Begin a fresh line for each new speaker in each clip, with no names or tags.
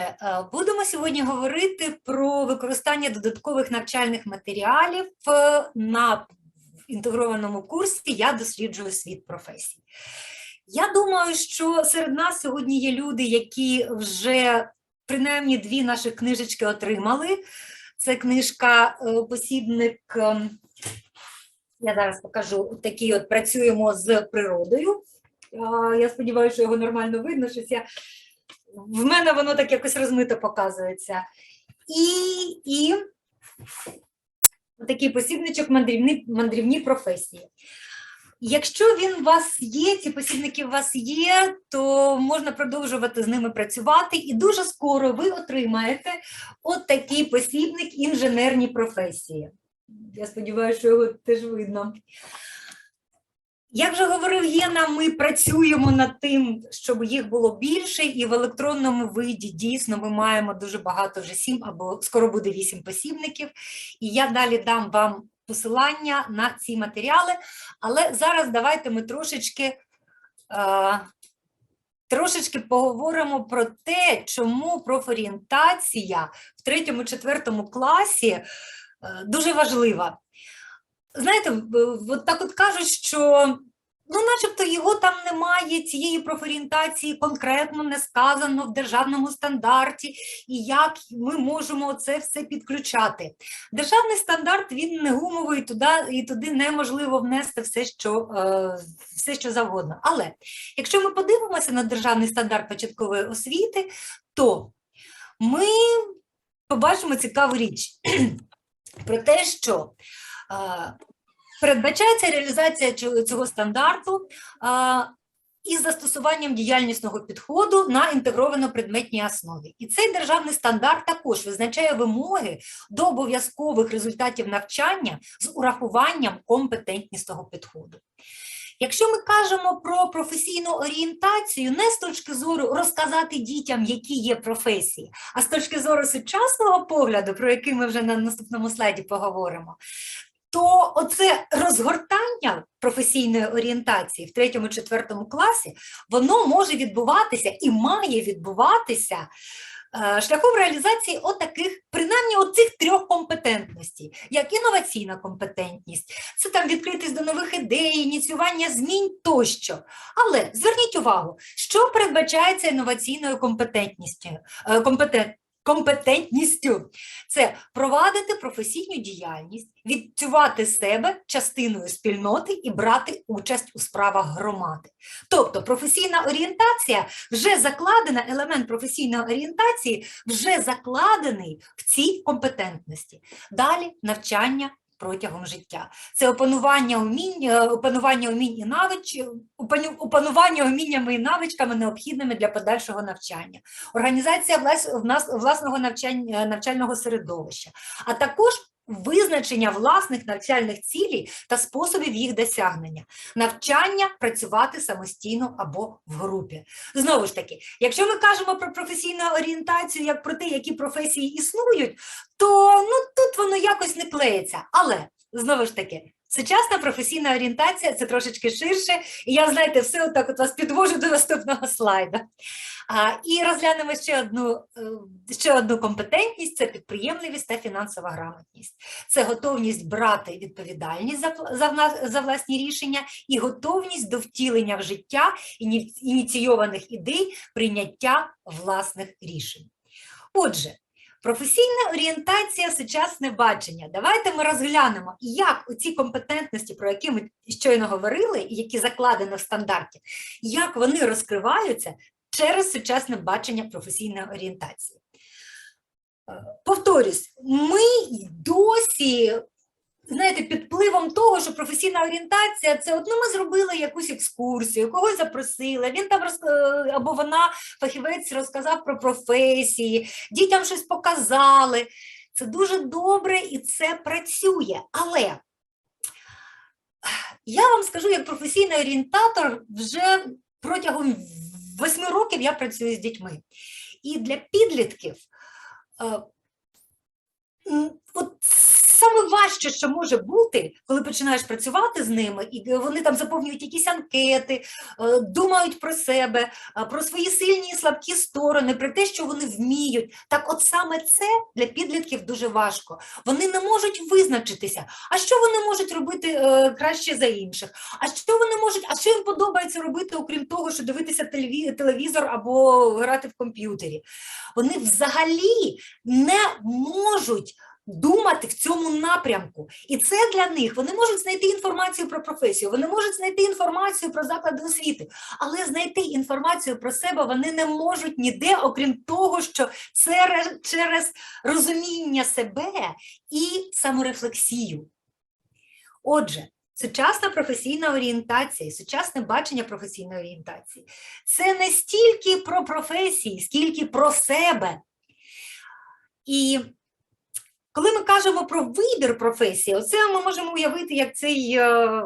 Е, Будемо сьогодні говорити про використання додаткових навчальних матеріалів е, на інтегрованому курсі Я досліджую світ професій. Я думаю, що серед нас сьогодні є люди, які вже принаймні дві наші книжечки отримали. Це книжка е, посібник. Я зараз покажу такий от працюємо з природою. Я сподіваюся, що його нормально видно. Щось я в мене воно так якось розмито показується. І, і такий посібничок мандрівні, мандрівні професії. Якщо він у вас є, ці посібники у вас є, то можна продовжувати з ними працювати, і дуже скоро ви отримаєте от такий посібник інженерні професії. Я сподіваюся, що його теж видно. Як вже говорив Єна, ми працюємо над тим, щоб їх було більше, і в електронному виді дійсно ми маємо дуже багато вже сім або скоро буде вісім посібників. І я далі дам вам посилання на ці матеріали. Але зараз давайте ми трошечки, е, трошечки поговоримо про те, чому профорієнтація в третьому-четвертому класі е, дуже важлива. Знаєте, от так от кажуть, що ну, начебто його там немає, цієї профорієнтації конкретно не сказано в державному стандарті, і як ми можемо це все підключати. Державний стандарт він не гумовий, туди, і туди неможливо внести все, що, е, все, що завгодно. Але якщо ми подивимося на державний стандарт початкової освіти, то ми побачимо цікаву річ про те, що передбачається реалізація цього- стандарту із застосуванням діяльнісного підходу на інтегровано-предметній основі. І цей державний стандарт також визначає вимоги до обов'язкових результатів навчання з урахуванням компетентнісного підходу. Якщо ми кажемо про професійну орієнтацію, не з точки зору розказати дітям, які є професії, а з точки зору сучасного погляду, про який ми вже на наступному слайді поговоримо, то оце розгортання професійної орієнтації в третьому-четвертому класі, воно може відбуватися і має відбуватися е, шляхом реалізації отаких, принаймні оцих трьох компетентностей, як інноваційна компетентність, це там відкритість до нових ідей, ініціювання змін тощо. Але зверніть увагу, що передбачається інноваційною компетентністю, е, компетент, компетентністю. Це провадити професійну діяльність, відчувати себе частиною спільноти і брати участь у справах громади. Тобто професійна орієнтація вже закладена, елемент професійної орієнтації вже закладений в цій компетентності. Далі навчання протягом життя. Це опанування умінь, е, опанування умінь і навич, опаню- опанування уміннями і навичками, необхідними для подальшого навчання, організація влас- власного навчання, навчального середовища, а також визначення власних навчальних цілей та способів їх досягнення, навчання працювати самостійно або в групі. Знову ж таки, якщо ми кажемо про професійну орієнтацію як про те, які професії існують, то ну, тут воно якось не клеїться. Але знову ж таки. Сучасна професійна орієнтація це трошечки ширше, і я, знаєте, все отак от вас підвожу до наступного слайда. А, і розглянемо ще одну, е, ще одну компетентність це підприємливість та фінансова грамотність. Це готовність брати відповідальність за, за, за власні рішення і готовність до втілення в життя ініційованих ідей прийняття власних рішень. Отже, Професійна орієнтація, сучасне бачення. Давайте ми розглянемо, як ці компетентності, про які ми щойно говорили, і які закладені в стандарті, як вони розкриваються через сучасне бачення професійної орієнтації. Е, Повторюсь, ми досі. Знаєте, під впливом того, що професійна орієнтація це от, ну, ми зробили якусь екскурсію, когось запросили, він там роз... е, або вона фахівець розказав про професії, дітям щось показали. Це дуже добре і це працює. Але я вам скажу, як професійний орієнтатор, вже протягом восьми років я працюю з дітьми. І для підлітків е, от саме важче, що може бути, коли починаєш працювати з ними, і вони там заповнюють якісь анкети, е, думають про себе, е, про свої сильні і слабкі сторони, про те, що вони вміють. Так, от саме це для підлітків дуже важко. Вони не можуть визначитися, а що вони можуть робити е, краще за інших, а що вони можуть, а що їм подобається робити, окрім того, що дивитися телеві- телевізор або грати в комп'ютері. Вони взагалі не можуть думати в цьому напрямку. І це для них вони можуть знайти інформацію про професію, вони можуть знайти інформацію про заклади освіти, але знайти інформацію про себе вони не можуть ніде, окрім того, що це через розуміння себе і саморефлексію. Отже, сучасна професійна орієнтація сучасне бачення професійної орієнтації це не стільки про професії, скільки про себе. І коли ми кажемо про вибір професії, оце ми можемо уявити як цей е,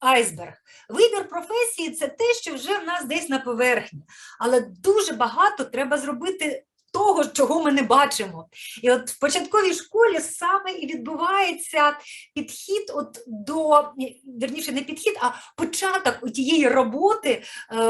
айсберг. Вибір професії це те, що вже в нас десь на поверхні, але дуже багато треба зробити того, чого ми не бачимо. І от в початковій школі саме і відбувається підхід от до, ні, вірніше, не підхід, а початок тієї роботи е,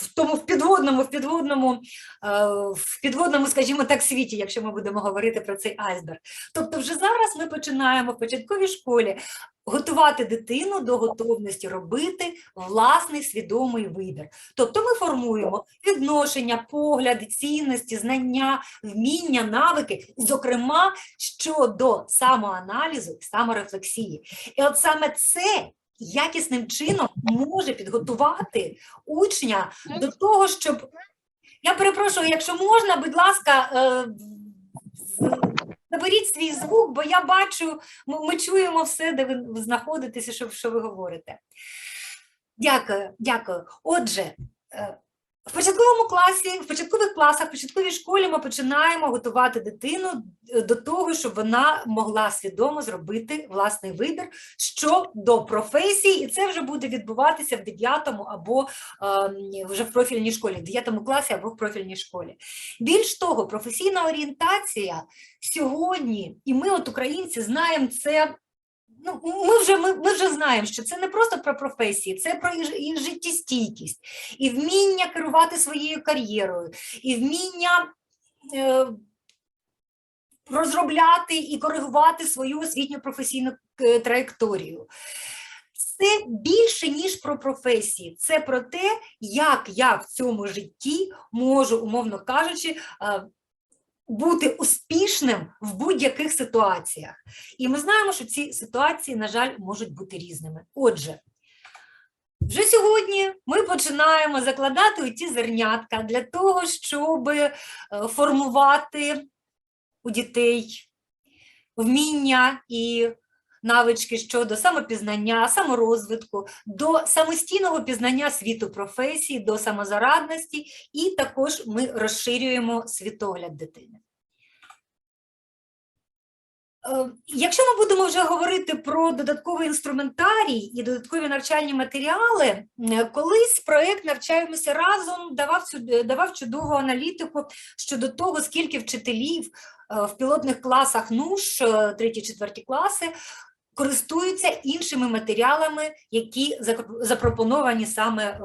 в тому в підводному, в підводному, е, в підводному, скажімо так, світі, якщо ми будемо говорити про цей айсберг. Тобто, вже зараз ми починаємо в початковій школі готувати дитину до готовності робити власний свідомий вибір. Тобто ми формуємо відношення, погляди, цінності, знання, вміння, навики, зокрема щодо самоаналізу саморефлексії. І от саме це якісним чином може підготувати учня до того, щоб я перепрошую, якщо можна, будь ласка, е, заберіть свій звук, бо я бачу, ми, чуємо все, де ви знаходитеся, що, що ви говорите. Дякую, дякую. Отже, е, в початковому класі, в початкових класах, в початковій школі ми починаємо готувати дитину е, до того, щоб вона могла свідомо зробити власний вибір щодо професії, і це вже буде відбуватися в 9 або е, вже в профільній школі, в 9 класі або в профільній школі. Більш того, професійна орієнтація сьогодні, і ми, от українці, знаємо це. Ну, ми вже ми, ми вже знаємо, що це не просто про професії, це про і, життєстійкість, і вміння керувати своєю кар'єрою, і вміння е, розробляти і коригувати свою освітню професійну е, траєкторію. Це більше, ніж про професії, це про те, як я в цьому житті можу, умовно кажучи, е, бути успішним в будь-яких ситуаціях. І ми знаємо, що ці ситуації, на жаль, можуть бути різними. Отже, вже сьогодні ми починаємо закладати ті зернятка для того, щоб е, формувати у дітей вміння і навички щодо самопізнання, саморозвитку, до самостійного пізнання світу професій, до самозарадності, і також ми розширюємо світогляд дитини. Е, Якщо ми будемо вже говорити про додатковий інструментарій і додаткові навчальні матеріали, е, колись проєкт «Навчаємося разом» давав, давав чудову аналітику щодо того, скільки вчителів е, в пілотних класах НУШ, 3-4 класи, користуються іншими матеріалами, які запропоновані саме е,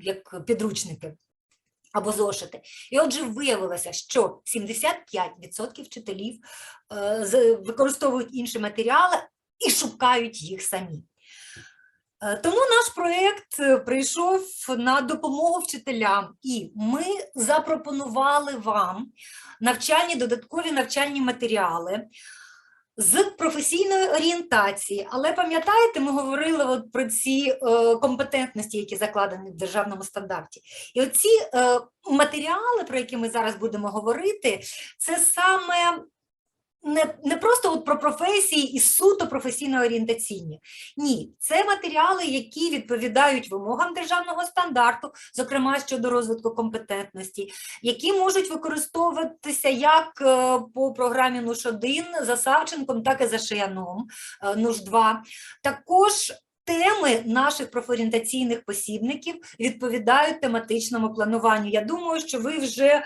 як підручники або зошити. І отже, виявилося, що 75% вчителів е, використовують інші матеріали і шукають їх самі. Е, Тому наш проєкт прийшов на допомогу вчителям, і ми запропонували вам навчальні додаткові навчальні матеріали з професійної орієнтації. Але пам'ятаєте, ми говорили от про ці е, компетентності, які закладені в державному стандарті. І оці е, матеріали, про які ми зараз будемо говорити, це саме не, не просто от про професії і суто професійно орієнтаційні. Ні, це матеріали, які відповідають вимогам державного стандарту, зокрема щодо розвитку компетентності, які можуть використовуватися як е, по програмі НУШ-1 за Савченком, так і за Шияном е, НУШ-2. Також Теми наших профорієнтаційних посібників відповідають тематичному плануванню. Я думаю, що ви вже е,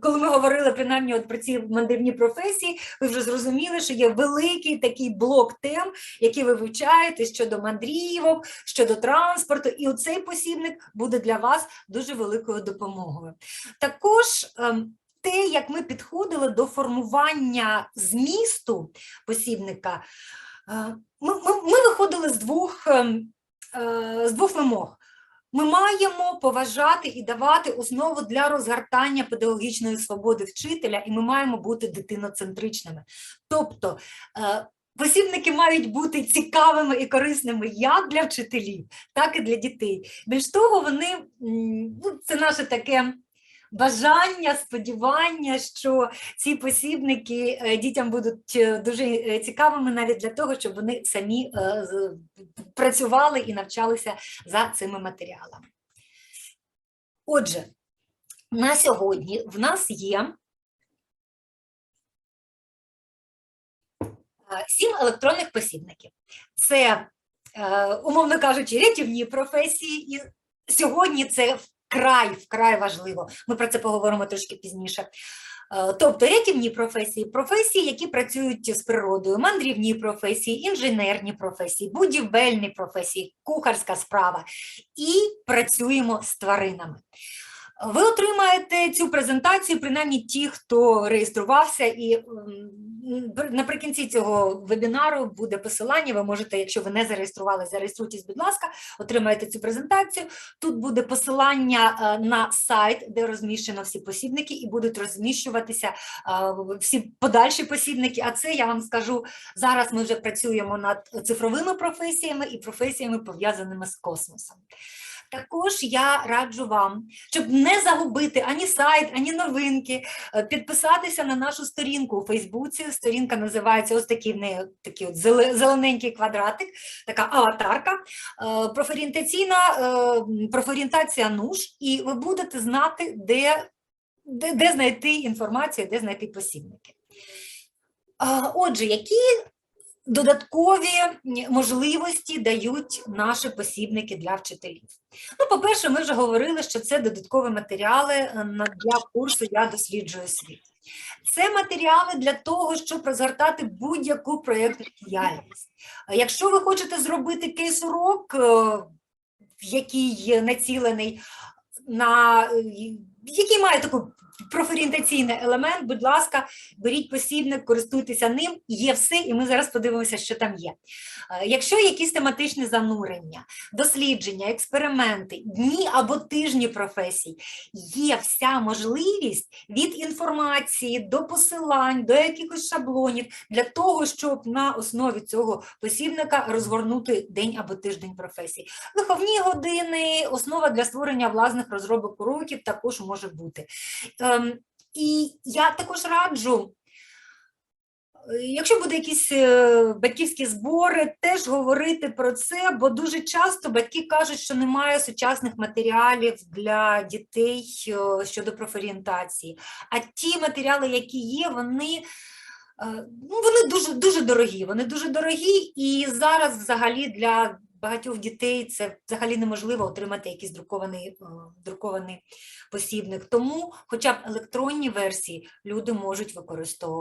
коли ми говорили принаймні от про ці мандрівні професії, ви вже зрозуміли, що є великий такий блок тем, які ви вивчаєте щодо мандрівок, щодо транспорту, і оцей посібник буде для вас дуже великою допомогою. Також ем, те, як ми підходили до формування змісту посібника, е, ми, ми, ми виходили з двох, ем, е, з двох вимог. Ми маємо поважати і давати основу для розгортання педагогічної свободи вчителя, і ми маємо бути дитиноцентричними. Тобто е, посібники мають бути цікавими і корисними як для вчителів, так і для дітей. Більш того, вони ну, це наше таке. Бажання, сподівання, що ці посібники е, дітям будуть е, дуже е, цікавими навіть для того, щоб вони самі працювали і навчалися за цими матеріалами. Отже, на сьогодні в нас є сім електронних посібників. Це, умовно кажучи, рятівні професії, і сьогодні це вкрай, вкрай важливо. Ми про це поговоримо трошки пізніше. Е, Тобто рятівні професії, професії, які працюють з природою, мандрівні професії, інженерні професії, будівельні професії, кухарська справа і працюємо з тваринами. Ви отримаєте цю презентацію, принаймні ті, хто реєструвався, і наприкінці цього вебінару буде посилання. Ви можете, якщо ви не зареєструвалися, зареєструйтесь, будь ласка, отримаєте цю презентацію. Тут буде посилання е, на сайт, де розміщено всі посібники, і будуть розміщуватися е, всі подальші посібники. А це я вам скажу зараз. Ми вже працюємо над цифровими професіями і професіями пов'язаними з космосом. Також я раджу вам, щоб не загубити ані сайт, ані новинки, е, підписатися на нашу сторінку у Фейсбуці. Сторінка називається ось такий в неї такий от зелененький квадратик, така аватарка, е, профорієнтаційна е, профорієнтація НУШ, і ви будете знати, де, де, де знайти інформацію, де знайти посібники. Отже, які додаткові можливості дають наші посібники для вчителів? Ну, по-перше, ми вже говорили, що це додаткові матеріали е, для курсу Я досліджую світ. Це матеріали для того, щоб розгортати будь-яку проєктну діяльність. Якщо ви хочете зробити кейс-урок, е, який націлений на е, який має такий профорієнтаційний елемент, будь ласка, беріть посібник, користуйтеся ним, є все, і ми зараз подивимося, що там є. Е, Якщо якісь тематичні занурення, дослідження, експерименти, дні або тижні професій, є вся можливість від інформації до посилань, до якихось шаблонів для того, щоб на основі цього посібника розгорнути день або тиждень професій. Виховні години, основа для створення власних розробок уроків також може бути. Ем, і я також раджу. е, Якщо буде якісь е, батьківські збори, теж говорити про це, бо дуже часто батьки кажуть, що немає сучасних матеріалів для дітей е, щодо профорієнтації. А ті матеріали, які є, вони, ну, вони дуже, дуже дорогі. Вони дуже дорогі, і зараз взагалі для багатьох дітей це взагалі неможливо отримати якийсь друкований, е, друкований посібник. Тому хоча б електронні версії люди можуть використовувати.